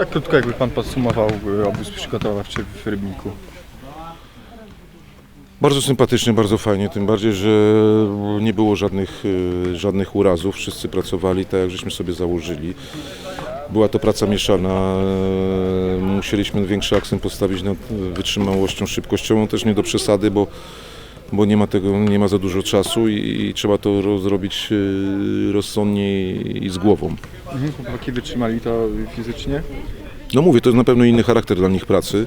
Tak krótko jakby Pan podsumował y, obóz przygotowawczy w Rybniku. Bardzo sympatycznie, bardzo fajnie, tym bardziej, że nie było żadnych, y, żadnych urazów, wszyscy pracowali tak, jak żeśmy sobie założyli. Była to praca mieszana, y, musieliśmy większy akcent postawić nad wytrzymałością, szybkością, też nie do przesady, bo, bo nie ma tego, nie ma za dużo czasu i, i trzeba to ro- zrobić y, rozsądnie i z głową. Mhm. Chłopaki wytrzymali to fizycznie. No mówię, to jest na pewno inny charakter dla nich pracy.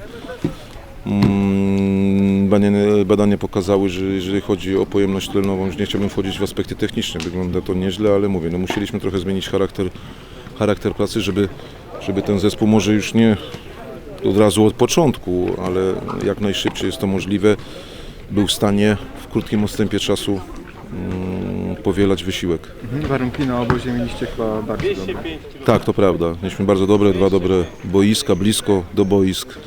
Mm, Badania, badania pokazały, że jeżeli chodzi o pojemność tlenową, już nie chciałbym wchodzić w aspekty techniczne, wygląda to nieźle, ale mówię, no musieliśmy trochę zmienić charakter, charakter pracy, żeby, żeby ten zespół może już nie od razu od początku, ale jak najszybciej jest to możliwe, był w stanie w krótkim odstępie czasu mm, powielać wysiłek. Mhm. Warunki na obozie mieliście chyba bardzo dobre. Tak, to prawda. Mieliśmy bardzo dobre, dwa dobre boiska, blisko do boisk.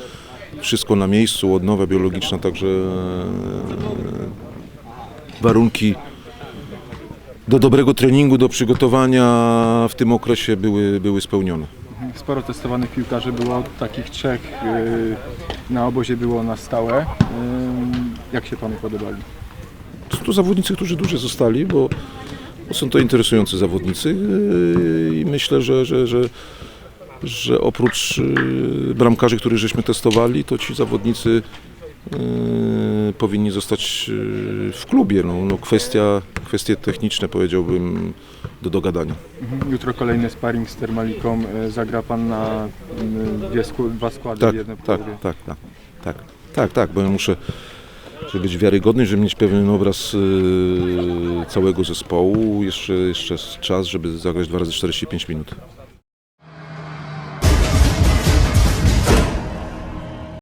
Wszystko na miejscu, odnowa biologiczna, także e, warunki do dobrego treningu, do przygotowania w tym okresie były, były spełnione. Mhm. Sporo testowanych piłkarzy było, takich trzech y, na obozie było na stałe. Jak się Panu podobali? To, zawodnicy, którzy dłużej zostali, bo, bo są to interesujący zawodnicy yy, i myślę, że, że, że, że oprócz yy, bramkarzy, których żeśmy testowali, to ci zawodnicy yy, powinni zostać w klubie. No, no kwestia, kwestie techniczne powiedziałbym do dogadania. Mhm. Jutro kolejny sparring z Termaliką. Y, Zagra Pan na y, dwie, dwa składy Tak, w jednym tak, tak, tak, tak, tak, tak, bo ja muszę żeby być wiarygodny, żeby mieć pewien obraz yy, całego zespołu. Jeszcze, jeszcze czas, żeby zagrać 2 razy 45 minut.